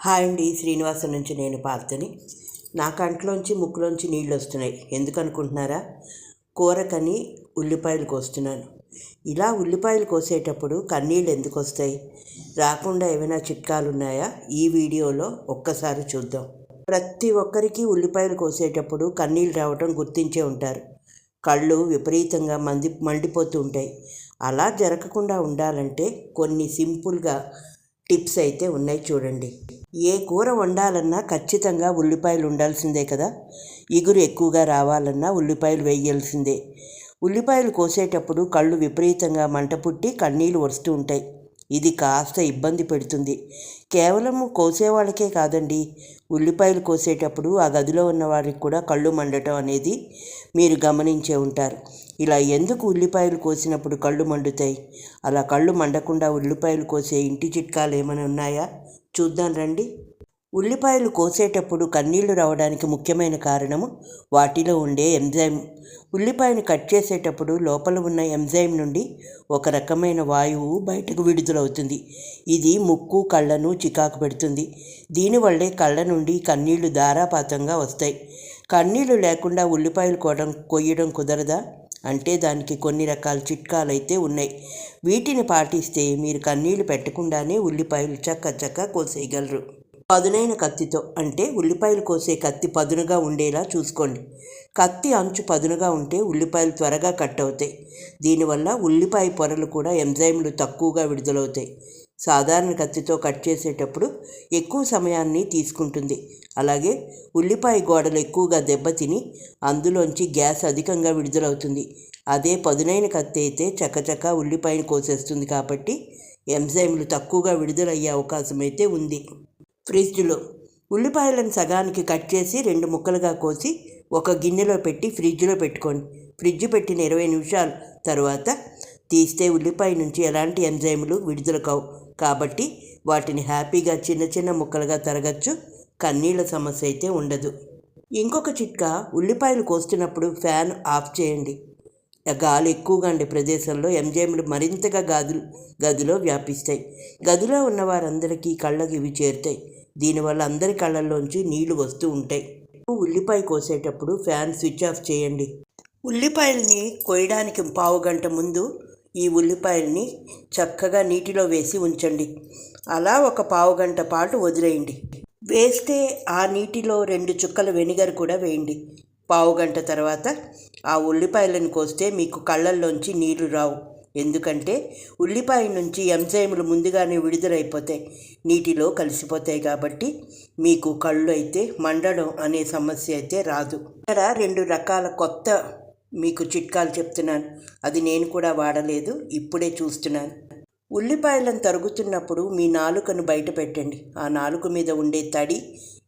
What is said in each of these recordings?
Hi అండి శ్రీనివాసం నుంచి నేను పార్థని నా కంట్లోంచి ముక్కులోంచి నీళ్ళు వస్తున్నాయి. ఎందుకనుకుంటున్నారా? కూరకని ఉల్లిపాయలు కోస్తున్నాను. ఇలా ఉల్లిపాయలు కోసేటప్పుడు కన్నీళ్ళు ఎందుకు వస్తాయి? రాకుండా ఏమైనా చిట్కాలు ఉన్నాయా? ఈ వీడియోలో ఒక్కసారి చూద్దాం. ప్రతి ఒక్కరికి ఉల్లిపాయలు కోసేటప్పుడు కన్నీళ్ళు రావటం గుర్తించే ఉంటారు. కళ్ళు విపరీతంగా మంది మండిపోతూ ఉంటాయి. అలా జరగకుండా ఉండాలంటే కొన్ని సింపుల్గా టిప్స్ అయితే ఉన్నాయి చూడండి. ఏ కూర వండాలన్నా ఖచ్చితంగా ఉల్లిపాయలు ఉండాల్సిందే కదా? ఇగురు ఎక్కువగా రావాలన్నా ఉల్లిపాయలు వేయాల్సిందే. ఉల్లిపాయలు కోసేటప్పుడు కళ్ళు విపరీతంగా మంట పుట్టి కన్నీళ్ళు వస్తూ ఉంటాయి. ఇది కాస్త ఇబ్బంది పెడుతుంది. కేవలం కోసేవాళ్ళకే కాదండి. ఉల్లిపాయలు కోసేటప్పుడు ఆ గదిలో ఉన్న వారికి కూడా కళ్ళు మండటం అనేది మీరు గమనించే ఉంటారు. ఇలా ఎందుకు ఉల్లిపాయలు కోసినప్పుడు కళ్ళు మండుతాయి? అలా కళ్ళు మండకుండా ఉల్లిపాయలు కోసే ఇంటి చిట్కాలు ఏమైనా ఉన్నాయా? చూద్దాం రండి. ఉల్లిపాయలు కోసేటప్పుడు కన్నీళ్ళు రావడానికి ముఖ్యమైన కారణము వాటిలో ఉండే ఎంజైమ్. ఉల్లిపాయను కట్ చేసేటప్పుడు లోపల ఉన్న ఎంజైమ్ నుండి ఒక రకమైన వాయువు బయటకు విడుదలవుతుంది. ఇది ముక్కు కళ్ళను చికాకు పెడుతుంది. దీనివల్లే కళ్ళ నుండి కన్నీళ్ళు ధారాపాతంగా వస్తాయి. కన్నీళ్ళు లేకుండా ఉల్లిపాయలు కోయడం కొయ్యడం కుదరదా? అంటే దానికి కొన్ని రకాల చిట్కాలు అయితే ఉన్నాయి. వీటిని పాటిస్తే మీరు కన్నీళ్ళు పెట్టకుండానే ఉల్లిపాయలు చక్క చక్క కోసేయగలరు. పదునైన కత్తితో అంటే ఉల్లిపాయలు కోసే కత్తి పదునుగా ఉండేలా చూసుకోండి. కత్తి అంచు పదునుగా ఉంటే ఉల్లిపాయలు త్వరగా కట్ అవుతాయి. దీనివల్ల ఉల్లిపాయ పొరలు కూడా ఎంజైమ్లు తక్కువగా విడుదలవుతాయి. సాధారణ కత్తితో కట్ చేసేటప్పుడు ఎక్కువ సమయాన్ని తీసుకుంటుంది. అలాగే ఉల్లిపాయ గోడలు ఎక్కువగా దెబ్బతిని అందులోంచి గ్యాస్ అధికంగా విడుదలవుతుంది. అదే పదునైన కత్తి అయితే చకచక ఉల్లిపాయను కోసేస్తుంది కాబట్టి ఎంజైమ్లు తక్కువగా విడుదలయ్యే అవకాశం అయితే ఉంది. ఫ్రిడ్జ్లో ఉల్లిపాయలను సగానికి కట్ చేసి రెండు ముక్కలుగా కోసి ఒక గిన్నెలో పెట్టి ఫ్రిడ్జ్లో పెట్టుకోండి. ఫ్రిడ్జ్ పెట్టిన ఇరవై నిమిషాల తర్వాత తీస్తే ఉల్లిపాయ నుంచి ఎలాంటి ఎంజైములు విడుదల కావు. కాబట్టి వాటిని హ్యాపీగా చిన్న చిన్న ముక్కలుగా తరగచ్చు. కన్నీళ్ళ సమస్య అయితే ఉండదు. ఇంకొక చిట్కా ఉల్లిపాయలు కోస్తున్నప్పుడు ఫ్యాన్ ఆఫ్ చేయండి. గాలి ఎక్కువగా ఉండే ప్రదేశంలో ఎంజైములు మరింతగా గదులు గదిలో వ్యాపిస్తాయి. గదిలో ఉన్న వారందరికీ కళ్ళకి ఇవి చేరుతాయి. దీనివల్ల అందరి కళ్ళల్లోంచి నీళ్ళు వస్తూ ఉంటాయి. ఉల్లిపాయ కోసేటప్పుడు ఫ్యాన్ స్విచ్ ఆఫ్ చేయండి. ఉల్లిపాయల్ని కోయడానికి పావు గంట ముందు ఈ ఉల్లిపాయల్ని చక్కగా నీటిలో వేసి ఉంచండి. అలా ఒక పావు గంట పాటు వదిలేయండి. వేస్తే ఆ నీటిలో రెండు చుక్కల వెనిగర్ కూడా వేయండి. పావు గంట తర్వాత ఆ ఉల్లిపాయలను కోస్తే మీకు కళ్ళల్లోంచి నీళ్ళు రావు. ఎందుకంటే ఉల్లిపాయ నుంచి ఎంజైములు ముందుగానే విడుదలైపోతాయి. నీటిలో కలిసిపోతాయి కాబట్టి మీకు కళ్ళు అయితే మండడం అనే సమస్య అయితే రాదు. ఇక్కడ రెండు రకాల కొత్త మీకు చిట్కాలు చెప్తున్నాను. అది నేను కూడా వాడలేదు ఇప్పుడే చూస్తున్నాను. ఉల్లిపాయలను తరుగుతున్నప్పుడు మీ నాలుకను బయట పెట్టండి. ఆ నాలుక మీద ఉండే తడి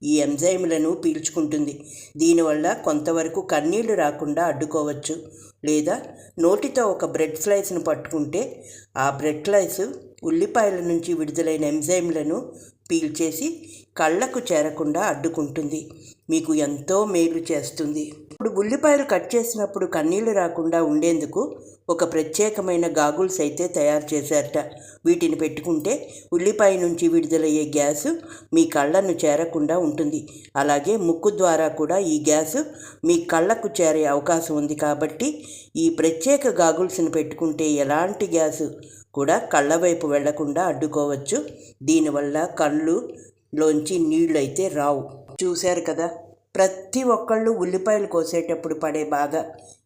ఈ ఎంజైములను పీల్చుకుంటుంది. దీనివల్ల కొంతవరకు కన్నీళ్ళు రాకుండా అడ్డుకోవచ్చు. లేదా నోటితో ఒక బ్రెడ్ స్లైస్ను పట్టుకుంటే ఆ బ్రెడ్ స్లైస్ ఉల్లిపాయల నుంచి విడుదలైన ఎంజైమ్లను పీల్చేసి కళ్ళకు చేరకుండా అడ్డుకుంటుంది. మీకు ఎంతో మేలు చేస్తుంది. ఇప్పుడు ఉల్లిపాయలు కట్ చేసినప్పుడు కన్నీళ్ళు రాకుండా ఉండేందుకు ఒక ప్రత్యేకమైన గాగుల్స్ అయితే తయారు చేశారట. వీటిని పెట్టుకుంటే ఉల్లిపాయ నుంచి విడుదలయ్యే గ్యాస్ మీ కళ్ళను చేరకుండా ఉంటుంది. అలాగే ముక్కు ద్వారా కూడా ఈ గ్యాస్ మీ కళ్ళకు చేరే అవకాశం ఉంది కాబట్టి ఈ ప్రత్యేక గాగుల్స్ని పెట్టుకుంటే ఎలాంటి గ్యాస్? కూడా కళ్ళ వైపు వెళ్ళకుండా అడ్డుకోవచ్చు. దీనివల్ల కళ్ళులోంచి నీళ్ళు అయితే రావు. చూశారు కదా? ప్రతి ఒక్కళ్ళు ఉల్లిపాయలు కోసేటప్పుడు పడే బాధ.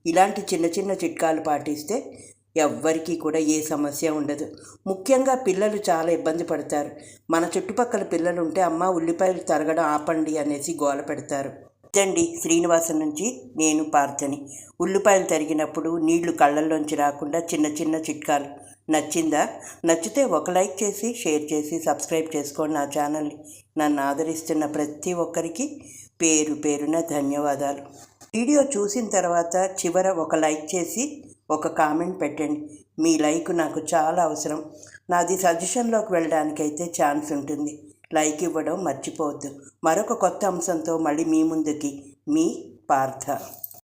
ఇలాంటి చిన్న చిన్న చిట్కాలు పాటిస్తే ఎవ్వరికీ కూడా ఏ సమస్య ఉండదు. ముఖ్యంగా పిల్లలు చాలా ఇబ్బంది పడతారు. మన చుట్టుపక్కల పిల్లలు ఉంటే అమ్మ ఉల్లిపాయలు తరగడం ఆపండి అనేసి గోల పెడతారు. ఇదండి శ్రీనివాసం నుంచి నేను పార్థని ఉల్లిపాయలు తరిగినప్పుడు నీళ్ళు కళ్ళల్లోంచి రాకుండా చిన్న చిన్న చిట్కాలు. నచ్చిందా? నచ్చితే ఒక లైక్ చేసి షేర్ చేసి సబ్స్క్రైబ్ చేసుకోండి నా ఛానల్ని. నన్ను ఆదరిస్తున్న ప్రతి ఒక్కరికి పేరు పేరున ధన్యవాదాలు. వీడియో చూసిన తర్వాత చివర ఒక లైక్ చేసి ఒక కామెంట్ పెట్టండి. మీ లైక్ నాకు చాలా అవసరం. నాది సజెషన్లోకి వెళ్ళడానికైతే ఛాన్స్ ఉంటుంది. లైక్ ఇవ్వడం మర్చిపోవద్దు. మరొక కొత్త అంశంతో మళ్ళీ మీ ముందుకి. మీ పార్థ.